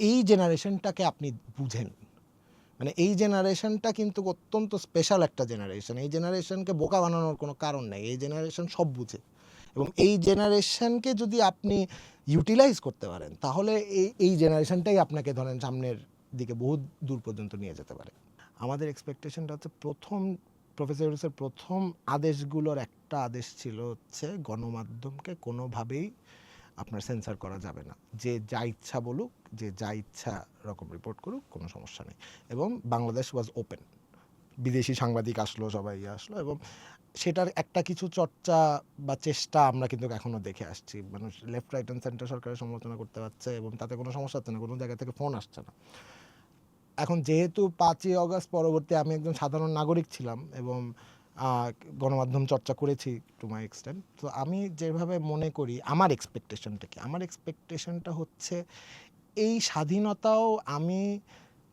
এই জেনারেশনটাকে আপনি বুঝেন মানে এই জেনারেশনটা কিন্তু অত্যন্ত স্পেশাল একটা জেনারেশন। এই জেনারেশনকে বোকা বানানোর কোনো কারণ নেই। এই জেনারেশন সব বুঝে। এবং এই জেনারেশনকে যদি আপনি ইউটিলাইজ করতে পারেন, তাহলে এই এই জেনারেশনটাই আপনাকে ধরেন সামনের দিকে বহু দূর পর্যন্ত নিয়ে যেতে পারে। আমাদের এক্সপেকটেশনটা হচ্ছে প্রথম প্রফেসর ইউনুসের প্রথম আদেশগুলোর একটা আদেশ ছিল হচ্ছে গণমাধ্যমকে কোনোভাবেই আপনার সেন্সার করা যাবে না। যে যা ইচ্ছা বলুক, যে যা ইচ্ছা রকম রিপোর্ট করুক, কোনো সমস্যা নেই। এবং বাংলাদেশ ওয়াজ ওপেন বিদেশি সাংবাদিক আসলো, সবাই ইয়ে আসলো এবং সেটার একটা কিছু চর্চা বা চেষ্টা আমরা কিন্তু এখনও দেখে আসছি। মানুষ লেফট রাইট অ্যান্ড সেন্টার সরকারের সমালোচনা করতে পারছে এবং তাতে কোনো সমস্যা হচ্ছে না, কোনো জায়গা থেকে ফোন আসছে না। এখন যেহেতু পাঁচই অগস্ট, পরবর্তী আমি একজন সাধারণ নাগরিক ছিলাম এবং গণমাধ্যম চর্চা করেছি টু মাই এক্সটেন্ট তো আমি যেভাবে মনে করি, আমার এক্সপেকটেশনটা কি? আমার এক্সপেকটেশনটা হচ্ছে এই স্বাধীনতাও আমি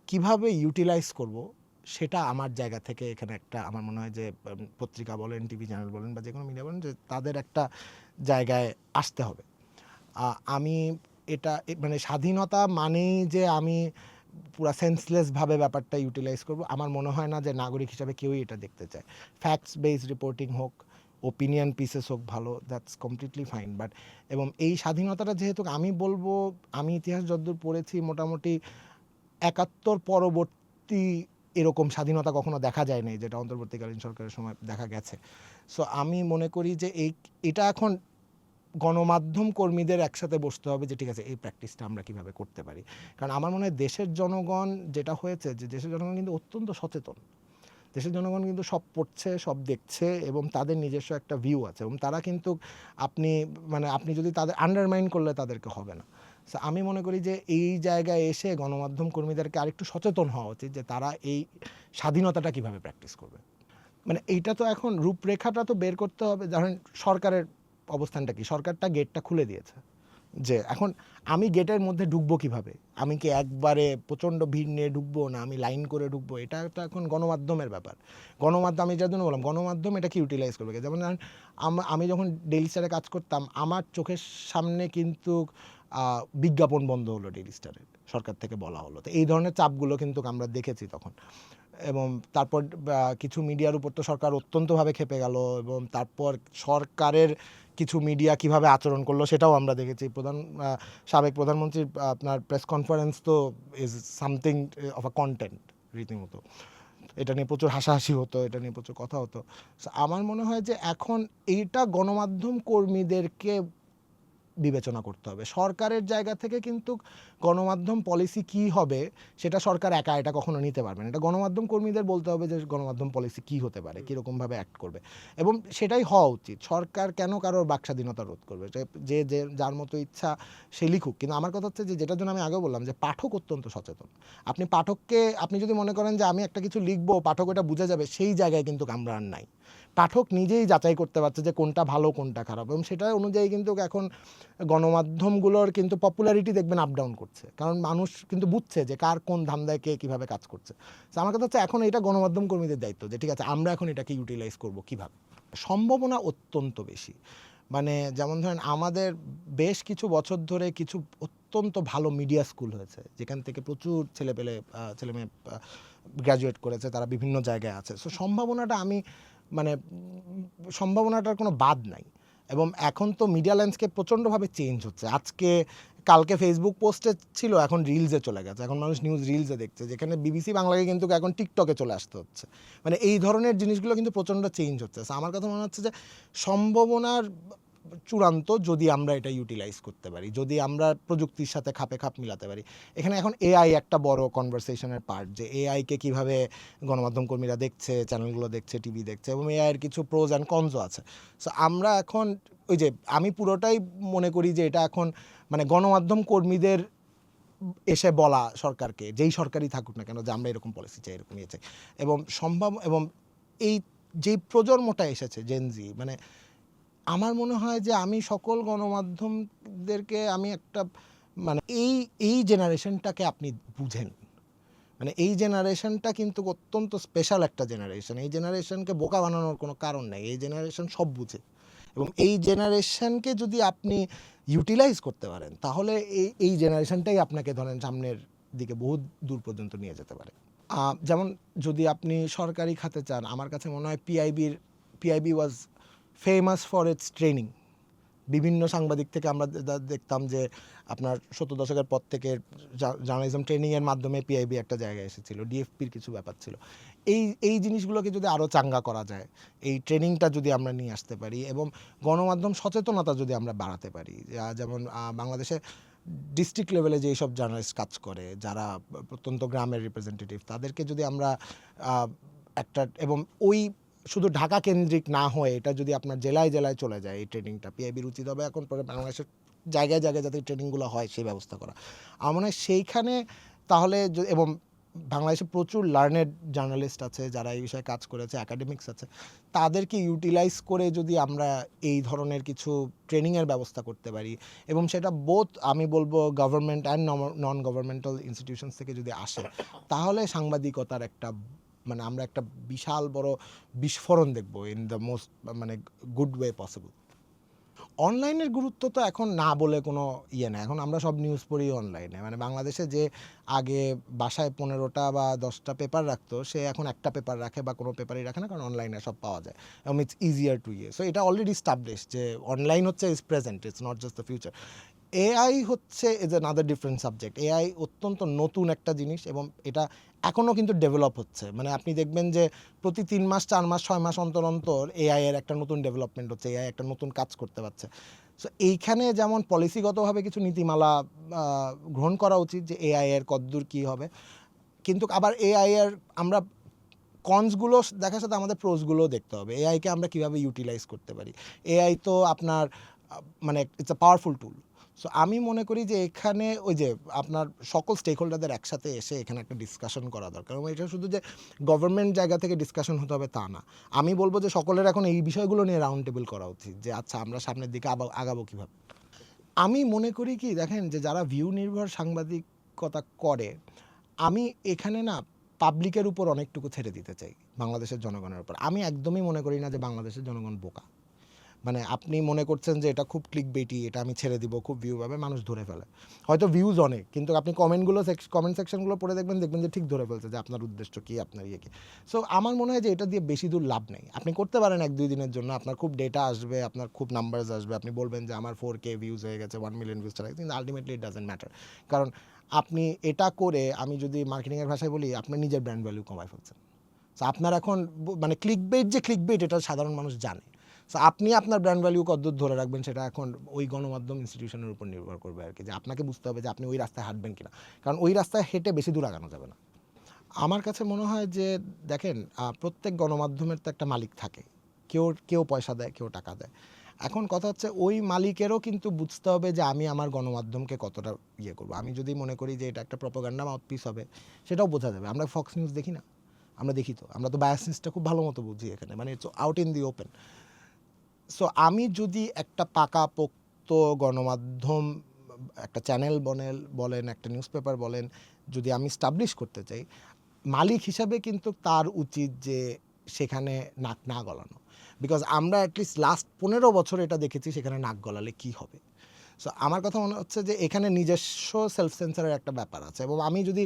কীভাবে ইউটিলাইজ করব সেটা আমার জায়গা থেকে এখানে একটা আমার মনে হয় যে পত্রিকা বলেন টিভি চ্যানেল বলেন বা যে কোনো মিডিয়া বলেন যে, তাদের একটা জায়গায় আসতে হবে। আমি এটা মানে স্বাধীনতা মানেই যে আমি পুরা সেন্সলেসভাবে ব্যাপারটা ইউটিলাইজ করব। আমার মনে হয় না যে নাগরিক হিসাবে কেউই এটা দেখতে চায়। ফ্যাক্টস বেসড রিপোর্টিং হোক ওপিনিয়ন পিসেস হোক ভালো দ্যাটস কমপ্লিটলি ফাইন বাট এবং এই স্বাধীনতাটা যেহেতু আমি বলব, আমি ইতিহাস যদ্দূর পড়েছি, মোটামুটি একাত্তর পরবর্তী এরকম স্বাধীনতা কখনো দেখা যায় নাই, যেটা অন্তর্বর্তীকালীন সরকারের সময় দেখা গেছে। সো আমি মনে করি যে এই, এটা এখন গণমাধ্যম কর্মীদের একসাথে বসতে হবে যে, ঠিক আছে, এই প্র্যাকটিসটা আমরা কীভাবে করতে পারি? কারণ আমার মনে হয় দেশের জনগণ যেটা হয়েছে যে, দেশের জনগণ কিন্তু অত্যন্ত সচেতন। দেশের জনগণ কিন্তু সব পড়ছে, সব দেখছে এবং তাদের নিজস্ব একটা ভিউ আছে এবং তারা কিন্তু আপনি মানে আপনি যদি তাদের আন্ডারমাইন করলে তাদেরকে হবে না। আমি মনে করি যে, এই জায়গায় এসে গণমাধ্যম কর্মীদেরকে আরেকটু সচেতন হওয়া উচিত যে, তারা এই স্বাধীনতাটা কীভাবে প্র্যাকটিস করবে। মানে এইটা তো এখন রূপরেখাটা তো বের করতে হবে। ধরেন সরকারের অবস্থানটা কি? সরকারটা গেটটা খুলে দিয়েছে যে এখন আমি গেটের মধ্যে ঢুকবো কীভাবে? আমি কি একবারে প্রচণ্ড ভিড় নিয়ে ঢুকবো না আমি লাইন করে ঢুকবো? এটা তো এখন গণমাধ্যমের ব্যাপার। গণমাধ্যম, আমি যার জন্য বললাম, গণমাধ্যম এটা কি ইউটিলাইজ করবে। যেমন আমি যখন ডেইলি স্টারে কাজ করতাম, আমার চোখের সামনে কিন্তু বিজ্ঞাপন বন্ধ হলো ডেইলি স্টারের সরকার থেকে বলা হলো। তো এই ধরনের চাপগুলো কিন্তু আমরা দেখেছি তখন। এবং তারপর কিছু মিডিয়ার উপর তো সরকার অত্যন্তভাবে খেপে গেল এবং তারপর সরকারের কিছু মিডিয়া কীভাবে আচরণ করল সেটাও আমরা দেখেছি। প্রধান সাবেক প্রধানমন্ত্রীর আপনার প্রেস কনফারেন্স তো is something of a content রীতিমতো। এটা নিয়ে প্রচুর হাসাহাসি হতো, এটা নিয়ে প্রচুর কথা হতো। আমার মনে হয় যে এখন এইটা গণমাধ্যম কর্মীদেরকে বিবেচনা করতে হবে। সরকারের জায়গা থেকে কিন্তু গণমাধ্যম পলিসি কি হবে সেটা সরকার একা এটা কখনো নিতে পারবে না। এটা গণমাধ্যম কর্মীদের বলতে হবে যে গণমাধ্যম পলিসি কি হতে পারে কীরকমভাবে অ্যাক্ট করবে। এবং সেটাই হওয়া উচিত। সরকার কেন কারোর বাক স্বাধীনতা রোধ করবে? যে- যে যে যার মতো ইচ্ছা সে লিখুক। কিন্তু আমার কথা হচ্ছে যে যেটার জন্য আমি আগেও বললাম যে পাঠক অত্যন্ত সচেতন। আপনি পাঠককে আপনি যদি মনে করেন যে আমি একটা কিছু লিখব পাঠক এটা বুঝে যাবে সেই জায়গায় কিন্তু আমরা আর নাই। পাঠক নিজেই যাচাই করতে পারছে যে কোনটা ভালো কোনটা খারাপ। এবং সেটা অনুযায়ী কিন্তু এখন গণমাধ্যমগুলোর কিন্তু পপুলারিটি দেখবেন আপ ডাউন করছে। কারণ মানুষ কিন্তু বুঝছে যে কার কোন ধান্দায় কে কীভাবে কাজ করছে। আমার কথা হচ্ছে এখন এটা গণমাধ্যম কর্মীদের দায়িত্ব যে ঠিক আছে আমরা এখন এটাকে ইউটিলাইজ করব কীভাবে? সম্ভাবনা অত্যন্ত বেশি। মানে যেমন ধরেন আমাদের বেশ কিছু বছর ধরে কিছু অত্যন্ত ভালো মিডিয়া স্কুল হয়েছে। যেখান থেকে প্রচুর ছেলেপেলে আহ, ছেলেমেয়ে গ্র্যাজুয়েট করেছে তারা বিভিন্ন জায়গায় আছে। সো সম্ভাবনাটা আমি মানে সম্ভাবনাটার কোনো বাদ নাই। এবং এখন তো মিডিয়া ল্যান্ডস্কেপ প্রচণ্ডভাবে চেঞ্জ হচ্ছে। আজকে, কালকে ফেসবুক পোস্টে ছিল, এখন রিলসে চলে গেছে। এখন মানুষ নিউজ রিলসে দেখছে, যেখানে বিবিসি বাংলাকে কিন্তু এখন টিকটকে চলে আসতে হচ্ছে। মানে এই ধরনের জিনিসগুলো কিন্তু প্রচণ্ড চেঞ্জ হচ্ছে। আমার কথা মনে হচ্ছে যে সম্ভাবনার চূড়ান্ত যদি আমরা এটা ইউটিলাইজ করতে পারি, যদি আমরা প্রযুক্তির সাথে খাপে খাপ মিলাতে পারি। এখানে এখন এআই একটা বড় কনভারসেশনের পার্ট যে এআইকে কীভাবে গণমাধ্যম কর্মীরা দেখছে চ্যানেলগুলো দেখছে টিভি দেখছে এবং এআইয়ের কিছু প্রোজ অ্যান্ড কনজও আছে। সো আমরা এখন ওই যে আমি পুরোটাই মনে করি যে এটা এখন মানে গণমাধ্যম কর্মীদের এসে বলা সরকারকে, যেই সরকারই থাকুক না কেন যে আমরা এরকম পলিসি চাই এরকম ইয়ে চাই। এবং সম্ভব এবং এই যেই প্রজন্মটা এসেছে জেনজি মানে আমার মনে হয় যে আমি সকল গণমাধ্যমদেরকে আমি একটা মানে এই এই জেনারেশনটাকে আপনি বুঝেন। মানে এই জেনারেশনটা কিন্তু অত্যন্ত স্পেশাল একটা জেনারেশন। এই জেনারেশনকে বোকা বানানোর কোনো কারণ নেই। এই জেনারেশন সব বুঝে। এবং এই জেনারেশনকে যদি আপনি ইউটিলাইজ করতে পারেন, তাহলে এই এই জেনারেশনটাই আপনাকে ধরেন সামনের দিকে বহু দূর পর্যন্ত নিয়ে যেতে পারে। যেমন যদি আপনি সরকারি খাতে চান, আমার কাছে মনে হয় পিআইবির PIB was famous for its training বিভিন্ন সাংবাদিক থেকে আমরা দেখতাম যে আপনার সত্তর দশকের পর থেকে জার্নালিজম ট্রেনিংয়ের মাধ্যমে পিআইবি একটা জায়গায় এসেছিল ডিএফপির কিছু ব্যাপার ছিল। এই এই জিনিসগুলোকে যদি আরও চাঙ্গা করা যায়, এই ট্রেনিংটা যদি আমরা নিয়ে আসতে পারি এবং গণমাধ্যম সচেতনতা যদি আমরা বাড়াতে পারি, যা- যেমন বাংলাদেশে ডিস্ট্রিক্ট লেভেলে যেই সব জার্নালিস্ট কাজ করে, যারা প্রত্যন্ত গ্রামের রিপ্রেজেন্টেটিভ তাদেরকে যদি আমরা একটা, এবং ওই শুধু ঢাকা কেন্দ্রিক না হয়ে এটা যদি আপনার জেলায় জেলায় চলে যায়, এই ট্রেনিংটা পিআইবির উচিত হবে। এখন পরে বাংলাদেশের জায়গায় জায়গায় যাতে ট্রেনিংগুলো হয়, সেই ব্যবস্থা করা। আমার সেইখানে তাহলে এবং বাংলাদেশে প্রচুর লার্নেড জার্নালিস্ট আছে, যারা এই বিষয়ে কাজ করেছে একাডেমিক্স আছে, তাদেরকে ইউটিলাইজ করে যদি আমরা এই ধরনের কিছু ট্রেনিংয়ের ব্যবস্থা করতে পারি। এবং সেটা বোথ আমি বলব government and non governmental institutions থেকে যদি আসে, তাহলে সাংবাদিকতার একটা মানে আমরা একটা বিশাল বড় বিস্ফোরণ দেখব ইন দ্য মোস্ট মানে গুড ওয়ে পসিবল অনলাইনের গুরুত্ব তো এখন না বলে কোনো ইয়ে না এখন আমরা সব নিউজ পড়ি অনলাইনে মানে বাংলাদেশে যে আগে বাসায় পনেরোটা বা দশটা পেপার রাখতো, সে এখন একটা পেপার রাখে বা কোনো পেপারই রাখে না, কারণ অনলাইনে সব পাওয়া যায়। এবং ইটস ইজিয়ার টু ইয়ে সো এটা অলরেডি স্টাবলিশ যে অনলাইন হচ্ছে is present it's not just the future AI হচ্ছে is another different subject AI অত্যন্ত নতুন একটা জিনিস এবং এটা এখনও কিন্তু ডেভেলপ হচ্ছে। মানে আপনি দেখবেন যে প্রতি তিন মাস, চার মাস, ছয় মাস অন্তর অন্তর এআই এর একটা নতুন ডেভেলপমেন্ট হচ্ছে, এআই একটা নতুন কাজ করতে পারছে। সো এইখানে যেমন পলিসিগতভাবে কিছু নীতিমালা গ্রহণ করা উচিত যে এআই এর কদ্দূর কী হবে। কিন্তু আবার এআই এর আমরা কনসগুলো দেখার সাথে আমাদের প্রোজগুলোও দেখতে হবে। এআইকে আমরা কীভাবে ইউটিলাইজ করতে পারি? এআই তো আপনার মানে it's a powerful tool so আমি মনে করি যে এখানে ওই যে আপনার সকল স্টেক হোল্ডারদের একসাথে এসে এখানে একটা ডিসকাশন করা দরকার। এবং এটা শুধু যে গভর্নমেন্ট জায়গা থেকে ডিসকাশন হতে হবে তা না। আমি বলব যে সকলের এখন এই বিষয়গুলো নিয়ে রাউন্ড টেবিল করা উচিত যে আচ্ছা আমরা সামনের দিকে আগাবো কীভাবে? আমি মনে করি কি, দেখেন যে যারা ভিউ নির্ভর সাংবাদিকতা করে, আমি এখানে না পাবলিকের উপর অনেকটুকু ছেড়ে দিতে চাই, বাংলাদেশের জনগণের উপর। আমি একদমই মনে করি না যে বাংলাদেশের জনগণ বোকা। মানে আপনি মনে করছেন যে এটা খুব ক্লিক বেটি এটা আমি ছেড়ে দিব, খুব ভিউ পাবে মানুষ ধরে ফেলে। হয়তো ভিউজ অনেক, কিন্তু আপনি কমেন্টগুলো কমেন্ট সেকশনগুলো পড়ে দেখবেন দেখবেন যে ঠিক ধরে ফেলছে যে আপনার উদ্দেশ্য কী, আপনার ইয়ে কী। সো আমার মনে হয় যে এটা দিয়ে বেশি দূর লাভ নেই। আপনি করতে পারেন এক দুই দিনের জন্য, আপনার খুব ডেটা আসবে, আপনার খুব নাম্বারস আসবে, আপনি বলবেন যে আমার ফোর কে ভিউজ হয়ে গেছে ওয়ান মিলিয়ন ভিউজ চলে কিন্তু আলটিমেটলি ইট ডাজেন্ট ম্যাটার কারণ আপনি এটা করে, আমি যদি মার্কেটিংয়ের ভাষায় বলি, আপনার নিজের ব্র্যান্ড ভ্যালু কমায় ফেলছেন। আপনার এখন মানে ক্লিক বেট যে ক্লিক বেট এটা সাধারণ মানুষ জানে। সো আপনি আপনার ব্র্যান্ড ভ্যালু কতদূর ধরে রাখবেন সেটা এখন ওই গণমাধ্যম ইনস্টিটিউশনের উপর নির্ভর করবে আর কি, যে আপনাকে বুঝতে হবে যে আপনি ওই রাস্তায় হাঁটবেন কিনা। কারণ ওই রাস্তায় হেঁটে বেশি দূর আগানো যাবে না। আমার কাছে মনে হয় যে, দেখেন প্রত্যেক গণমাধ্যমের তো একটা মালিক থাকে। কেউ কেউ পয়সা দেয়, কেউ টাকা দেয়। এখন কথা হচ্ছে, ওই মালিকেরও কিন্তু বুঝতে হবে যে আমি আমার গণমাধ্যমকে কতটা ইয়ে করব। আমি যদি মনে করি যে এটা একটা প্রপাগান্ডা মাউথপিস হবে, সেটাও বোঝা যাবে। আমরা ফক্স নিউজ দেখি না। আমরা দেখি তো। আমরা তো বায়াসনেসটা খুব ভালো মতো বুঝি এখানে। মানে it's out in the open so আমি যদি একটা পাকাপোক্ত গণমাধ্যম, একটা চ্যানেল বনেল, বলেন, একটা নিউজ পেপার বলেন, যদি আমি স্টাবলিশ করতে চাই, মালিক হিসাবে কিন্তু তার উচিত যে সেখানে নাক না গলানো। বিকজ আমরা অ্যাটলিস্ট লাস্ট পনেরো বছর এটা দেখেছি, সেখানে নাক গলালে কি হবে? সো আমার কথা মনে হচ্ছে যে এখানে নিজস্ব সেলফ সেন্সারের একটা ব্যাপার আছে। এবং আমি যদি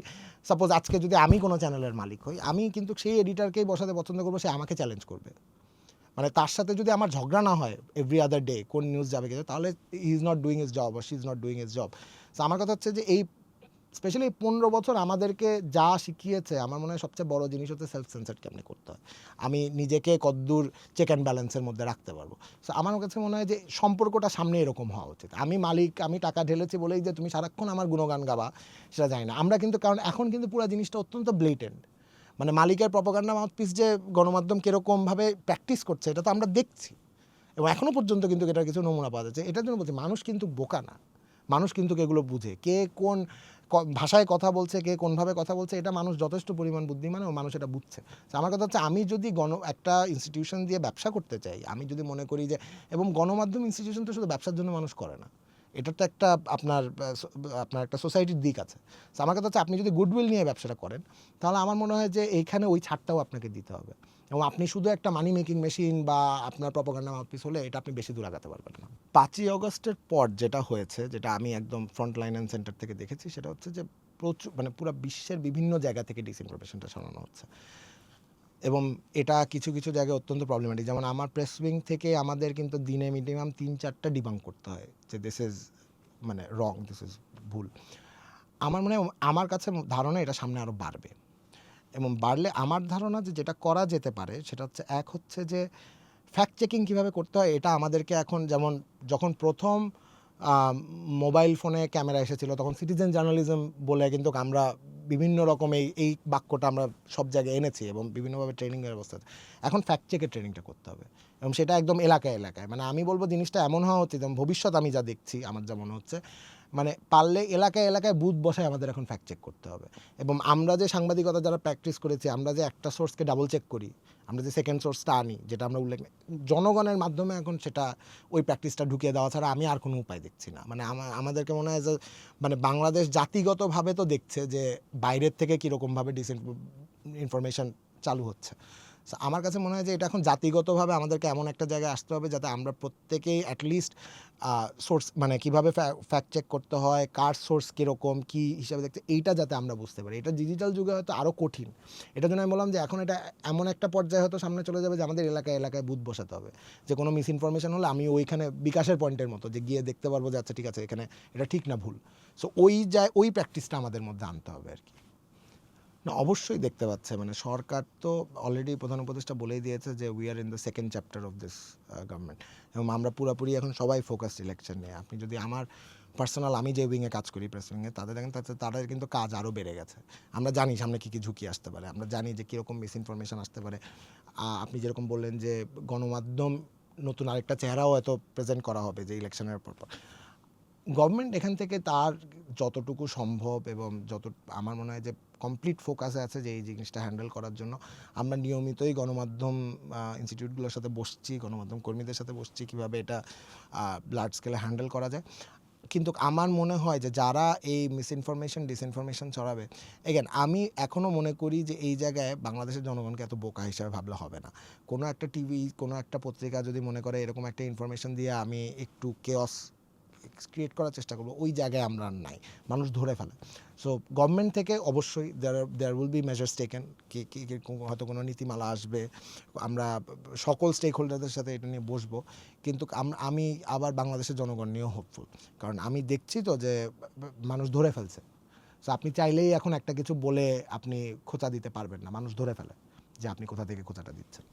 সাপোজ আজকে যদি আমি কোনো চ্যানেলের মালিক হই, আমি কিন্তু সেই এডিটারকেই বসাতে পছন্দ করব, সে আমাকে চ্যালেঞ্জ করবে। মানে তার সাথে যদি আমার ঝগড়া না হয় এভরি আদার ডে কোন নিউজ যাবে কিছু তাহলে he is not doing his job she is not doing his job so আমার কথা হচ্ছে যে এই স্পেশালি এই পনেরো বছর আমাদেরকে যা শিখিয়েছে, আমার মনে হয় সবচেয়ে বড় জিনিস হচ্ছে সেলফ সেন্সার কেমনি করতে হয়। আমি নিজেকে কদ্দূর চেক অ্যান্ড ব্যালেন্সের মধ্যে রাখতে পারব। সো আমার কাছে মনে হয় যে সম্পর্কটা সামনে এরকম হওয়া উচিত। আমি মালিক, আমি টাকা ঢেলেছি বলেই যে তুমি সারাক্ষণ আমার গুণগান গাবা, সেটা জানি না। আমরা কিন্তু, কারণ এখন কিন্তু পুরো জিনিসটা অত্যন্ত ব্লেটেন্ট মানে মালিকের প্রপাগান্ডা মাউথপিস যে গণমাধ্যম কীরকমভাবে প্র্যাকটিস করছে, এটা তো আমরা দেখছি। এবং এখনও পর্যন্ত কিন্তু এটার কিছু নমুনা পাওয়া যাচ্ছে। এটার জন্য বলছি, মানুষ কিন্তু বোকা না। মানুষ কিন্তু এগুলো বুঝে। কে কোন ভাষায় কথা বলছে, কে কোনভাবে কথা বলছে, এটা মানুষ যথেষ্ট পরিমাণ বুদ্ধিমান এবং মানুষ এটা বুঝছে। তো আমার কথা হচ্ছে, আমি যদি গণ, একটা ইনস্টিটিউশন দিয়ে ব্যবসা করতে চাই, আমি যদি মনে করি যে, এবং গণমাধ্যম ইনস্টিটিউশন তো শুধু ব্যবসার জন্য মানুষ করে না। এটা তো একটা আপনার আপনার একটা সোসাইটির দিক আছে। আমার কথা হচ্ছে আপনি যদি গুডউইল নিয়ে ব্যবসাটা করেন, তাহলে আমার মনে হয় যে এইখানে ওই ছাড়টাও আপনাকে দিতে হবে। এবং আপনি শুধু একটা মানি মেকিং মেশিন বা আপনার প্রপাগান্ডা মাউথপিস হলে এটা আপনি বেশি দূর আগাতে পারবেন না। পাঁচই অগস্টের পর যেটা হয়েছে, যেটা আমি একদম ফ্রন্ট লাইন অ্যান্ড সেন্টার থেকে দেখেছি, সেটা হচ্ছে যে প্রচুর মানে পুরো বিশ্বের বিভিন্ন জায়গা থেকে ডিসইনফরমেশনটা ছড়ানো হচ্ছে। এবং এটা কিছু কিছু জায়গায় অত্যন্ত প্রবলেমেটিক যেমন আমার প্রেস উইং থেকে আমাদের কিন্তু দিনে মিনিমাম তিন, চারটা ডিবাং করতে হয় যে দিস ইজ মানে রং দিস ইজ ভুল। আমার মনে আমার কাছে ধারণা এটা সামনে আরও বাড়বে। এবং বাড়লে আমার ধারণা যে যেটা করা যেতে পারে সেটা হচ্ছে এক হচ্ছে যে ফ্যাক্ট চেকিং কীভাবে করতে হয়, এটা আমাদেরকে এখন যেমন যখন প্রথম মোবাইল ফোনে ক্যামেরা এসেছিল। তখন সিটিজেন জার্নালিজম বলে কিন্তু আমরা বিভিন্ন রকম এই এই বাক্যটা আমরা সব জায়গায় এনেছি এবং বিভিন্নভাবে ট্রেনিংয়ের ব্যবস্থা এখন ফ্যাক্ট চেকের ট্রেনিংটা করতে হবে। এবং সেটা একদম এলাকায় এলাকায়। মানে আমি বলব জিনিসটা এমন হওয়া উচিত ভবিষ্যৎ আমি যা দেখছি, আমার যা মনে হচ্ছে মানে পারলে এলাকায় এলাকায় বুথ বসায় আমাদের এখন ফ্যাক্ট চেক করতে হবে। এবং আমরা যে সাংবাদিকতা যারা প্র্যাকটিস করেছি, আমরা যে একটা সোর্সকে ডাবল চেক করি, আমরা যে সেকেন্ড সোর্সটা আনি, যেটা আমরা উল্লেখ জনগণের মাধ্যমে এখন সেটা ওই প্র্যাকটিসটা ঢুকিয়ে দেওয়া ছাড়া আমি আর কোনো উপায় দেখছি না। মানে আমা- আমাদেরকে মনে হয় যে মানে বাংলাদেশ জাতিগতভাবে তো দেখছে যে বাইরের থেকে কীরকমভাবে ডিস ইনফরমেশন চালু হচ্ছে। আমার কাছে মনে হয় যে এটা এখন জাতিগতভাবে আমাদেরকে এমন একটা জায়গায় আসতে হবে যাতে আমরা প্রত্যেকেই অ্যাটলিস্ট সোর্স মানে কীভাবে ফ্যাক্ট চেক করতে হয়, কার সোর্স কীরকম, কী হিসাবে দেখতে, এইটা যাতে আমরা বুঝতে পারি। এটা ডিজিটাল যুগে হয়তো আরও কঠিন। এটার জন্য আমি বললাম যে এখন এটা এমন একটা পর্যায়ে হয়তো সামনে চলে যাবে যে আমাদের এলাকায় এলাকায় বুথ বসাতে হবে। যে কোনো মিস ইনফরমেশন হলে আমি ওইখানে বিকাশের পয়েন্টের মতো যে গিয়ে দেখতে পারব যে আচ্ছা ঠিক আছে, এখানে এটা ঠিক না ভুল। সো ওই যায়, ওই প্র্যাকটিসটা আমাদের মধ্যে আনতে হবে আর কি। না, অবশ্যই দেখতে পাচ্ছে। মানে সরকার তো অলরেডি প্রধান উপদেষ্টা বলেই দিয়েছে যে we are in the second chapter of this government এবং আমরা পুরোপুরি এখন সবাই ফোকাস ইলেকশন নিয়ে। আপনি যদি আমার পার্সোনাল আমি যে উইংয়ে কাজ করি প্রেস উইংয়ে তাদের দেখেন, তাতে, তাদের কিন্তু কাজ আরও বেড়ে গেছে। আমরা জানি সামনে কী কী ঝুঁকি আসতে পারে। আমরা জানি যে কীরকম মিস ইনফরমেশান আসতে পারে। আপনি যেরকম বললেন যে, গণমাধ্যম নতুন আরেকটা চেহারাও হয়তো প্রেজেন্ট করা হবে যে ইলেকশনের পর গভর্নমেন্ট এখান থেকে তার যতটুকু সম্ভব এবং যত, আমার মনে হয় যে কমপ্লিট ফোকাসে আছে যে এই জিনিসটা হ্যান্ডেল করার জন্য। আমরা নিয়মিতই গণমাধ্যম ইনস্টিটিউটগুলোর সাথে বসছি, গণমাধ্যম কর্মীদের সাথে বসছি কীভাবে এটা লার্জ স্কেলে হ্যান্ডেল করা যায়। কিন্তু আমার মনে হয় যে যারা এই মিসইনফরমেশন ডিসইনফরমেশন ছড়াবে এগেন আমি এখনও মনে করি যে এই জায়গায় বাংলাদেশের জনগণকে এত বোকা হিসাবে ভাবলে হবে না। কোনো একটা টিভি কোনো একটা পত্রিকা যদি মনে করে এরকম একটা ইনফরমেশন দিয়ে আমি একটু কেয়স ক্রিয়েট করার চেষ্টা করব, ওই জায়গায় আমরা আর নাই, মানুষ ধরে ফেলে। সো গভর্নমেন্ট থেকে অবশ্যই there there will be measures taken কি কি হয়তো কোনো নীতিমালা আসবে, আমরা সকল স্টেক হোল্ডারদের সাথে এটা নিয়ে বসবো, কিন্তু আমি আবার বাংলাদেশের জনগণ নিয়েও হোপফুল কারণ আমি দেখছি তো যে মানুষ ধরে ফেলছে। সো আপনি চাইলেই এখন একটা কিছু বলে আপনি খোঁচা দিতে পারবেন না, মানুষ ধরে ফেলে যে আপনি কোথা থেকে খোঁচাটা দিচ্ছেন।